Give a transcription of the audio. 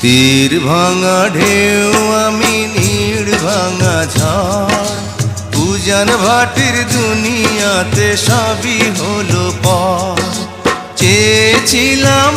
তীর ভাঙা ঢেউ আমি নীড় ভাঙা ঝড়। পূজান ভাটির দুনিয়াতে সবই হলো পর চেয়েছিলাম